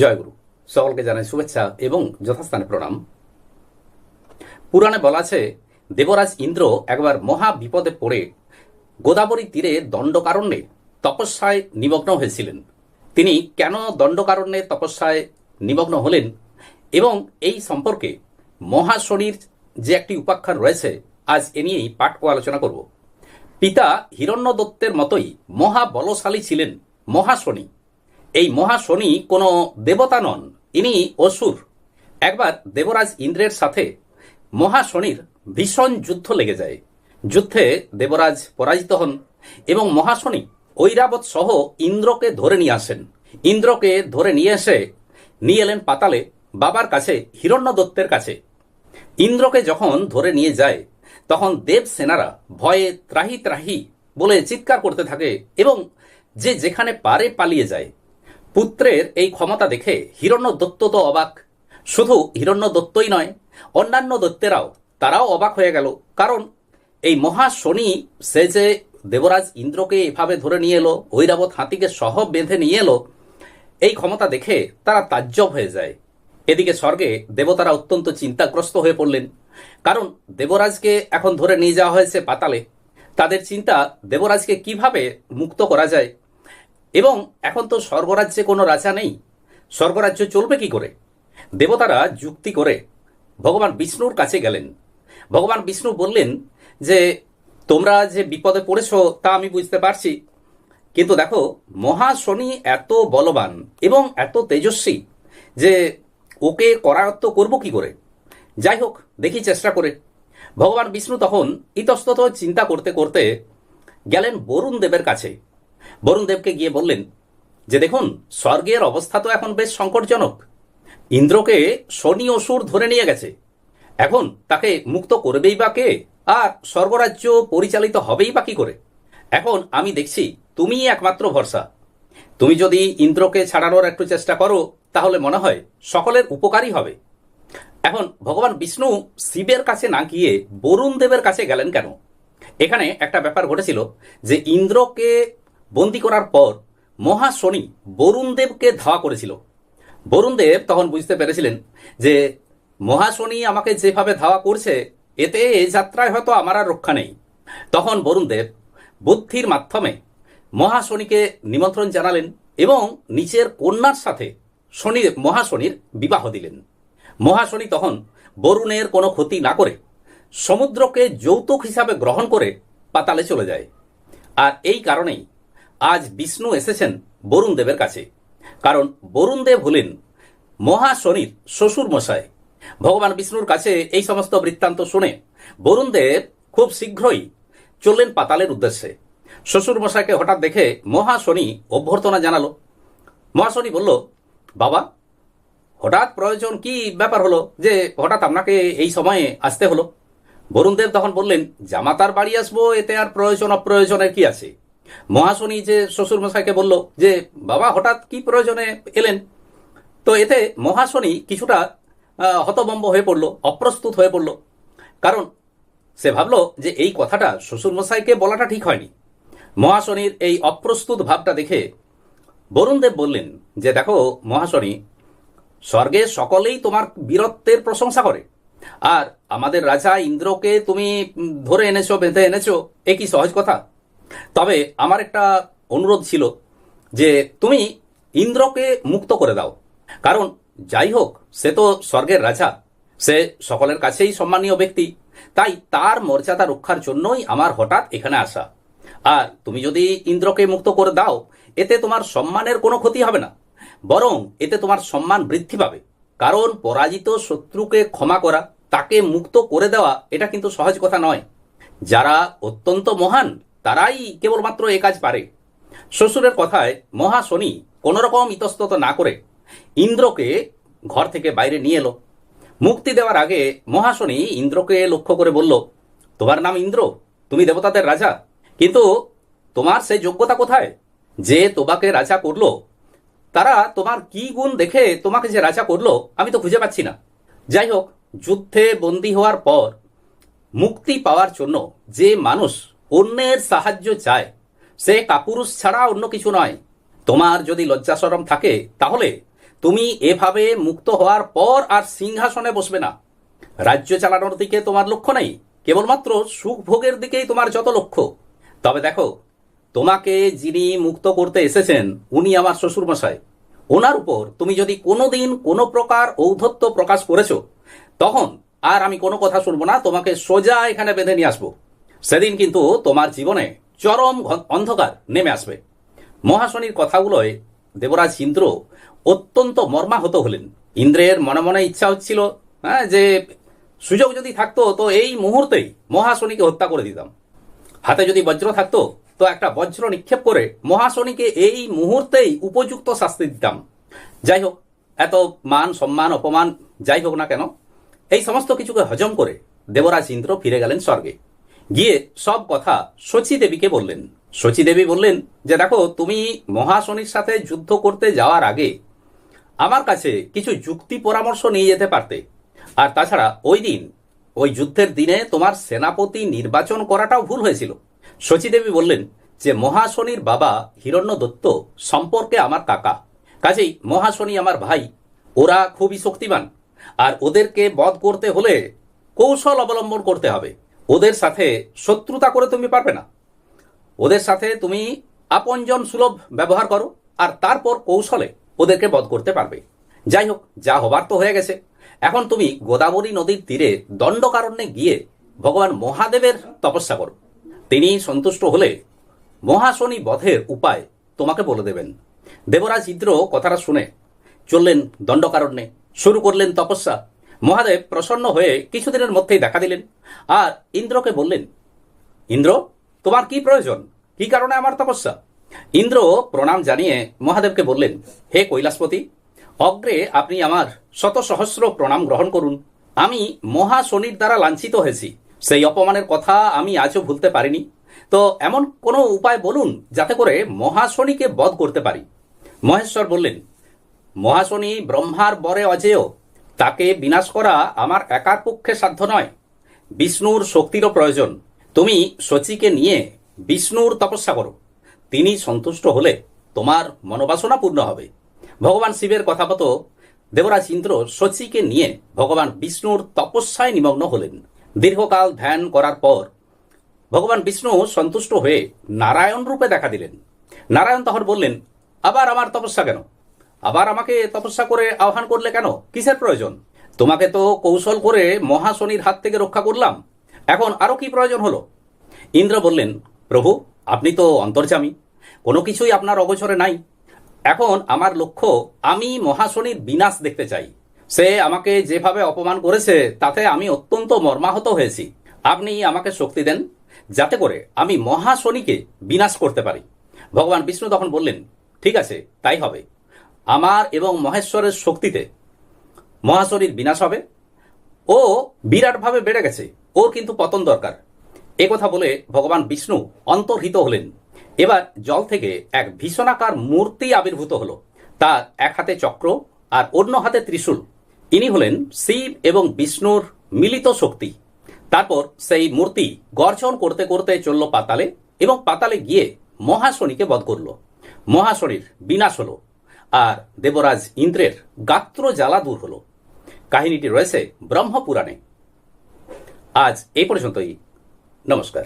জয়গুরু সকলকে জানাই শুভেচ্ছা এবং যথাস্থানে প্রণাম। পুরাণে বলা আছে, দেবরাজ ইন্দ্র একবার মহা বিপদে পড়ে গোদাবরী তীরে দণ্ডকারণ্যে তপস্যায় নিমগ্ন হয়েছিলেন। তিনি কেন দণ্ডকারণ্যে তপস্যায় নিমগ্ন হলেন এবং এই সম্পর্কে মহাশনির যে একটি উপাখ্যান রয়েছে, আজ এ নিয়েই পাঠ ও আলোচনা করব। পিতা হিরণ্য দত্তের মতোই মহাবলশালী ছিলেন মহাশনি। এই মহাশনি কোনো দেবতা নন, ইনি অসুর। একবার দেবরাজ ইন্দ্রের সাথে মহাশনির ভীষণ যুদ্ধ লেগে যায়। যুদ্ধে দেবরাজ পরাজিত হন এবং মহাশনি ঐরাবত সহ ইন্দ্রকে ধরে নিয়ে আসেন। ইন্দ্রকে ধরে নিয়ে এসে নিয়ে এলেন পাতালে বাবার কাছে হিরণ্য দত্তের কাছে। ইন্দ্রকে যখন ধরে নিয়ে যায়, তখন দেব সেনারা ভয়ে ত্রাহি ত্রাহি বলে চিৎকার করতে থাকে এবং যে যেখানে পারে পালিয়ে যায়। পুত্রের এই ক্ষমতা দেখে হিরণ্য দত্ত তো অবাক। শুধু হিরণ্য দত্তই নয়, অন্যান্য দত্তেরাও তারাও অবাক হয়ে গেল। কারণ এই মহা শনি, সে যে দেবরাজ ইন্দ্রকে এভাবে ধরে নিয়ে এলো ঐরাবত হাতিকে সহ বেঁধে নিয়ে এলো, এই ক্ষমতা দেখে তারা তাজ্জব হয়ে যায়। এদিকে স্বর্গে দেবতারা অত্যন্ত চিন্তাগ্রস্ত হয়ে পড়লেন। কারণ দেবরাজকে এখন ধরে নিয়ে যাওয়া হয়েছে পাতালে। তাদের চিন্তা দেবরাজকে কীভাবে মুক্ত করা যায়? এবং এখন তো স্বর্গরাজ্যে কোনো রাজা নেই। স্বর্গরাজ্য চলবে কি করে? দেবতারা যুক্তি করে ভগবান বিষ্ণুর কাছে গেলেন। ভগবান বিষ্ণু বললেন যে, তোমরা যে বিপদে পড়েছ তা আমি বুঝতে পারছি। কিন্তু দেখো, মহাশনি এত বলবান এবং এত তেজস্বী যে ওকে করায়ত্ত করব কি করে? যাই হোক, দেখি চেষ্টা করে। ভগবান বিষ্ণু তখন ইতস্তত চিন্তা করতে করতে গেলেন বরুণ দেবের কাছে। বরুণ দেবকে গিয়ে বললেন, যে দেখুন, স্বর্গের অবস্থা তো এখন বেশ সংকটজনক। ইন্দ্রকে শনি অসুর ধরে নিয়ে গেছে। এখন তাকে মুক্ত করবেই বা কে? আর স্বর্গরাজ্য পরিচালিত হবেই বা কি করে? এখন আমি দেখছি তুমিই একমাত্র ভরসা। তুমি যদি ইন্দ্রকে ছাড়ানোর একটু চেষ্টা করো, তাহলে মনে হয় সকলের উপকারই হবে। এখন ভগবান বিষ্ণু শিবের কাছে না গিয়ে বরুণ দেবের কাছে গেলেন কেন? এখানে একটা ব্যাপার ঘটেছিল যে ইন্দ্রকে বন্দি করার পর মহাশনি বরুণ দেবকে ধাওয়া করেছিল। বরুণ দেব তখন বুঝতে পেরেছিলেন যে মহাশনি আমাকে যেভাবে ধাওয়া করছে, এতে এ যাত্রায় হয়তো আমার আর রক্ষা নেই। তখন বরুণ দেব বুদ্ধির মাধ্যমে মহাশনিকে নিমন্ত্রণ জানালেন এবং নিজের কন্যার সাথে শনি মহাশনির বিবাহ দিলেন। মহাশনি তখন বরুণের কোনো ক্ষতি না করে সমুদ্রকে যৌতুক হিসাবে গ্রহণ করে পাতালে চলে যায়। আর এই কারণেই আজ বিষ্ণু এসেছেন বরুণ দেবের কাছে। কারণ বরুণ দেব হলেন মহাশনির শ্বশুর মশাই ভগবান বিষ্ণুর কাছে এই সমস্ত বৃত্তান্ত শুনে বরুণ দেব খুব শীঘ্রই চললেন পাতালের উদ্দেশ্যে। শ্বশুর মশাইকে হঠাৎ দেখে মহাশনি অভ্যর্থনা জানালো। মহাশনি বলল, বাবা, হঠাৎ প্রয়োজন কি ব্যাপার হলো যে হঠাৎ আপনাকে এই সময়ে আসতে হলো? বরুণদেব তখন বললেন, জামাতার বাড়ি আসব, এতে আর প্রয়োজন অপ্রয়োজনের কি আছে? মহাশনি যে শ্বশুর মশাইকে বলল যে, বাবা, হঠাৎ কি প্রয়োজনে এলেন? তো এতে মহাশনি কিছুটা হতবম্ব হয়ে পড়ল, অপ্রস্তুত হয়ে পড়ল। কারণ সে ভাবলো যে এই কথাটা শ্বশুর মশাইকে বলাটা ঠিক হয়নি। মহাশনির এই অপ্রস্তুত ভাবটা দেখে বরুণদেব বললেন যে, দেখো মহাশনি, স্বর্গে সকলেই তোমার বীরত্বের প্রশংসা করে। আর আমাদের রাজা ইন্দ্রকে তুমি ধরে এনেছো, বেঁধে এনেছো, এ কি সহজ কথা? তবে আমার একটা অনুরোধ ছিল যে তুমি ইন্দ্রকে মুক্ত করে দাও। কারণ যাই হোক, সে তো স্বর্গের রাজা। সে সকলের কাছেই সম্মানীয় ব্যক্তি। তাই তার মর্যাদা রক্ষার জন্যই আমার হঠাৎ এখানে আসা। আর তুমি যদি ইন্দ্রকে মুক্ত করে দাও, এতে তোমার সম্মানের কোনো ক্ষতি হবে না। বরং এতে তোমার সম্মান বৃদ্ধি পাবে। কারণ পরাজিত শত্রুকে ক্ষমা করা, তাকে মুক্ত করে দেওয়া, এটা কিন্তু সহজ কথা নয়। যারা অত্যন্ত মহান তারাই কেবলমাত্র এ কাজ পারে। শ্বশুরের কথায় মহাশনি কোনোরকম ইতস্তত না করে ইন্দ্রকে ঘর থেকে বাইরে নিয়ে এলো। মুক্তি দেওয়ার আগে মহাশনি ইন্দ্রকে লক্ষ্য করে বলল, তোমার নাম ইন্দ্র? তুমি দেবতাদের রাজা। কিন্তু তোমার সেই যোগ্যতা কোথায়? যে তোমাকে রাজা করল, তারা তোমার কি গুণ দেখে তোমাকে যে রাজা করল, আমি তো খুঁজে পাচ্ছি না। যাই হোক, যুদ্ধে বন্দী হওয়ার পর মুক্তি পাওয়ার জন্য যে মানুষ অন্যের সাহায্য চায়। সে কাপুরুষ ছাড়া অন্য কিছু নয়। তোমার যদি লজ্জাসরম থাকে, তাহলে তুমি এভাবে মুক্ত হওয়ার পর আর সিংহাসনে বসবে না। রাজ্য চালানোর দিকে তোমার লক্ষ্য নেই। কেবলমাত্র সুখ ভোগের দিকেই তোমার যত লক্ষ্য। তবে দেখো, তোমাকে যিনি মুক্ত করতে এসেছেন, উনি আমার শ্বশুরমশাই। ওনার উপর তুমি যদি কোনোদিন কোনো প্রকার ঔদ্ধত্য প্রকাশ করেছ, তখন আর আমি কোনো কথা শুনব না। তোমাকে সোজা এখানে বেঁধে নিয়ে আসব। সেদিন কিন্তু তোমার জীবনে চরম অন্ধকার নেমে আসবে। মহাশনির কথাগুলোয় দেবরাজ ইন্দ্র অত্যন্ত মর্মাহত হলেন। ইন্দ্রের মনে মনে ইচ্ছা হচ্ছিল হ্যাঁ যে সুযোগ যদি থাকতো, তো এই মুহূর্তেই মহাশনিকে হত্যা করে দিতাম। হাতে যদি বজ্র থাকতো, তো একটা বজ্র নিক্ষেপ করে মহাশনিকে এই মুহূর্তেই উপযুক্ত শাস্তি দিতাম। যাই হোক, এত মান সম্মান, অপমান, যাই হোক না কেন, এই সমস্ত কিছুকে হজম করে দেবরাজ ইন্দ্র ফিরে গেলেন স্বর্গে। গিয়ে সব কথা শচী দেবীকে বললেন। শচী দেবী বললেন যে, দেখো, তুমি মহাশনির সাথে যুদ্ধ করতে যাওয়ার আগে আমার কাছে কিছু যুক্তি পরামর্শ নিয়ে যেতে পারতে। আর তাছাড়া ওই দিন, ওই যুদ্ধের দিনে তোমার সেনাপতি নির্বাচন করাটাও ভুল হয়েছিল শচীদেবী বললেন যে, মহাশনির বাবা হিরণ্য দত্ত সম্পর্কে আমার কাকা। কাজেই মহাশনি আমার ভাই। ওরা খুবই শক্তিমান। আর ওদেরকে বধ করতে হলে কৌশল অবলম্বন করতে হবে। ওদের সাথে শত্রুতা করে তুমি পারবে না। ওদের সাথে তুমি আপনজন সুলভ ব্যবহার করো আর তারপর কৌশলে ওদেরকে বধ করতে পারবে। যাই হোক, যা হবার তো হয়ে গেছে। এখন তুমি গোদাবরী নদীর তীরে দণ্ডকারণ্যে গিয়ে ভগবান মহাদেবের তপস্যা করো। তিনি সন্তুষ্ট হলে মহাশনি বধের উপায় তোমাকে বলে দেবেন। দেবরাজ ইন্দ্র কথাটা শুনে চললেন দণ্ডকারণ্যে, শুরু করলেন তপস্যা। মহাদেব প্রসন্ন হয়ে কিছুদিনের মধ্যেই দেখা দিলেন আর ইন্দ্রকে বললেন, ইন্দ্র, তোমার কি প্রয়োজন? কি কারণে আমার তপস্যা? ইন্দ্র প্রণাম জানিয়ে মহাদেবকে বললেন, হে কৈলাসপতি, অগ্রে আপনি আমার শত সহস্র প্রণাম গ্রহণ করুন। আমি মহাশনির দ্বারা লাঞ্ছিত হয়েছি। সেই অপমানের কথা আমি আজও ভুলতে পারিনি। তো এমন কোনো উপায় বলুন যাতে করে মহাশনিকে বধ করতে পারি। মহেশ্বর বললেন, মহাশনি ব্রহ্মার বরে অজেয়। তাকে বিনাশ করা আমার একার পক্ষে সাধ্য নয়। বিষ্ণুর শক্তিরও প্রয়োজন। তুমি শচীকে নিয়ে বিষ্ণুর তপস্যা করো। তিনি সন্তুষ্ট হলে তোমার মনোবাসনা পূর্ণ হবে। ভগবান শিবের কথা মতো দেবরাজ ইন্দ্র শচীকে নিয়ে ভগবান বিষ্ণুর তপস্যায় নিমগ্ন হলেন। দীর্ঘকাল ধ্যান করার পর ভগবান বিষ্ণু সন্তুষ্ট হয়ে নারায়ণ রূপে দেখা দিলেন। নারায়ণ তখন বললেন, আবার আমার তপস্যা কেন? আবার আমাকে তপস্যা করে আহ্বান করলে কেন? কিসের প্রয়োজন? তোমাকে তো কৌশল করে মহাশনির হাত থেকে রক্ষা করলাম। এখন আরও কি প্রয়োজন হলো? ইন্দ্র বললেন, প্রভু, আপনি তো অন্তর্যামী। কোনো কিছুই আপনার অগোচরে নাই। এখন আমার লক্ষ্য, আমি মহাশনির বিনাশ দেখতে চাই। সে আমাকে যেভাবে অপমান করেছে, তাতে আমি অত্যন্ত মর্মাহত হয়েছি। আপনি আমাকে শক্তি দেন, যাতে করে আমি মহাশনিকে বিনাশ করতে পারি। ভগবান বিষ্ণু তখন বললেন, ঠিক আছে, তাই হবে। আমার এবং মহেশ্বরের শক্তিতে মহাশরীর বিনাশ হবে। ও বিরাটভাবে বেড়ে গেছে। ওর কিন্তু পতন দরকার। এ কথা বলে ভগবান বিষ্ণু অন্তর্হিত হলেন। এবার জল থেকে এক ভীষণাকার মূর্তি আবির্ভূত হলো। তার এক হাতে চক্র আর অন্য হাতে ত্রিশূল। ইনি হলেন শিব এবং বিষ্ণুর মিলিত শক্তি। তারপর সেই মূর্তি গর্জন করতে করতে চলল পাতালে এবং পাতালে গিয়ে মহাশনিকে বধ করল। মহাশনির বিনাশ হলো। আর দেবরাজ ইন্দ্রের গাত্র জ্বালা দূর হল। কাহিনীটি রয়েছে ব্রহ্মপুরাণে। আজ এই পর্যন্তই। নমস্কার।